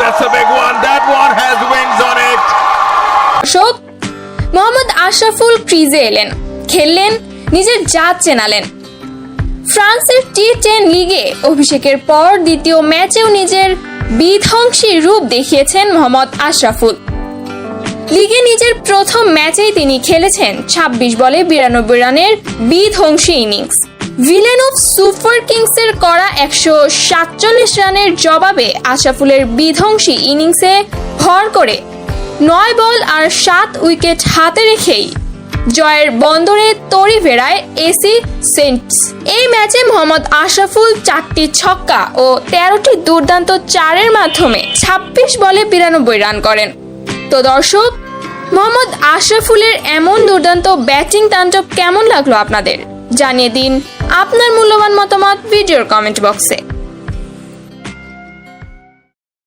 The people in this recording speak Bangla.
that's a big one. That one has wings on it. দর্শক মোহাম্মদ আশরাফুল ক্রিজে এলেন, খেললেন, নিজের জাত চেনালেন ফ্রান্সের টি টেন লিগে অভিষেকের পর দ্বিতীয় ম্যাচেও নিজের বিধ্বংসী রূপ দেখিয়েছেন মোহাম্মদ আশরাফুল লিগে নিজের প্রথম ম্যাচেই তিনি খেলেছেন ২৬ বলে বিরানব্বই রানের বিধ্বংসী ইনিংস ভিলেন অফ সুপার কিংসের করা একশো সাতচল্লিশ রানের জবাবে আশাফুলের বিধ্বংসী ইনিংসে ভর করে নয় বল আর সাত উইকেট হাতে রেখেই জয়ের বন্দরে তরি ফেরায় এসি সেন্টস। এই ম্যাচে মোহাম্মদ আশরাফুল চারটি ছক্কা ও তেরোটি দুর্দান্ত চারের মাধ্যমে ২৬ বলে বিরানব্বই রান করেন। তো দর্শক, মোহাম্মদ আশরাফুলের এমন দুর্দান্ত ব্যাটিং তাণ্ডব কেমন লাগল আপনাদের? জানিয়ে দিন আপনার মূল্যবান মতামত ভিডিওর কমেন্ট বক্সে